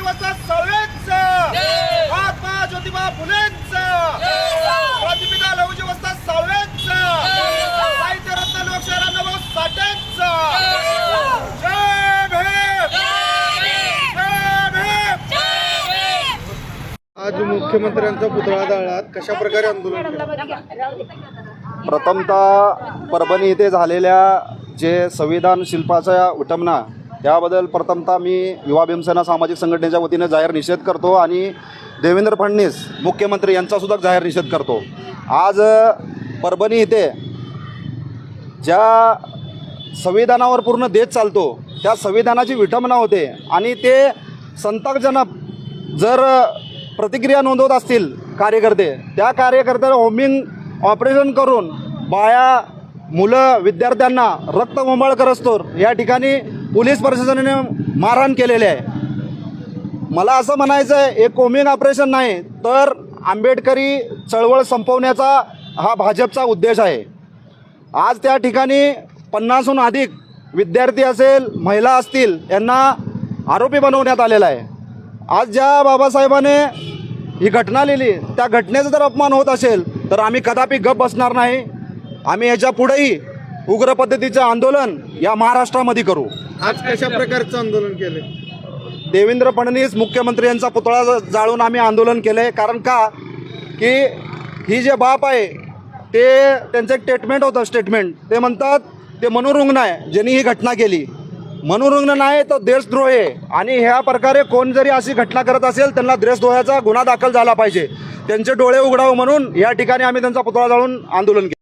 ज्योतिबाचा साळवेंचा महात्मा ज्योतिबा फुलेंचा. प्रतिपिता लहुजीवस्ता साळवेंचा साहित्य रत्न राणाभाऊ साठेंचा आज मुख्यमंत्र्यांचा पुतळा जाळात कशा प्रकारे आंदोलन प्रथमतः परभणी इथे झालेल्या जे संविधान शिल्पाचा उटमना याबद्दल प्रथमतः मी युवा भीमसेना सामाजिक संघटनेच्या वतीने जाहीर निषेध करतो आणि देवेंद्र फडणवीस मुख्यमंत्री यांचासुद्धा जाहीर निषेध करतो. आज परभणी येथे ज्या संविधानावर पूर्ण देश चालतो त्या संविधानाची विटंबना होते आणि ते संतापजनक जर प्रतिक्रिया नोंदवत असतील कार्यकर्ते त्या कार्यकर्त्याला होमिंग ऑपरेशन करून बाया मुलं विद्यार्थ्यांना रक्त मोबाळ करस्तोर या ठिकाणी पोलीस प्रशासनाने मारहाण केलेले आहे. मला असं म्हणायचं आहे हे कोमिंग ऑपरेशन नाही तर आंबेडकरी चळवळ संपवण्याचा हा भाजपचा उद्देश आहे. आज त्या ठिकाणी पन्नासहून अधिक विद्यार्थी असेल महिला असतील यांना आरोपी बनवण्यात आलेला आहे. आज ज्या बाबासाहेबाने ही घटना लिहिली त्या घटनेचा जर अपमान होत असेल तर आम्ही कदापि गप बसणार नाही. आम्ही याच्या पुढेही उग्र पद्धतीचं आंदोलन या महाराष्ट्रामध्ये करू. आज कशा प्रकारचं आंदोलन केले देवेंद्र फडणवीस मुख्यमंत्री यांचा पुतळा जाळून आम्ही आंदोलन केलं आहे कारण का? की ही जे बाप आहे ते त्यांचं एक स्टेटमेंट होतं स्टेटमेंट ते म्हणतात ते मनोरुग्ण आहे. ज्यांनी ही घटना केली. मनोरुग्ण नाही तो देशद्रोह आहे. आणि ह्या प्रकारे कोण जरी अशी घटना करत असेल त्यांना देशद्रोहाचा गुन्हा दाखल झाला पाहिजे. त्यांचे डोळे उघडावं म्हणून या ठिकाणी आम्ही त्यांचा पुतळा जाळून आंदोलन केलं.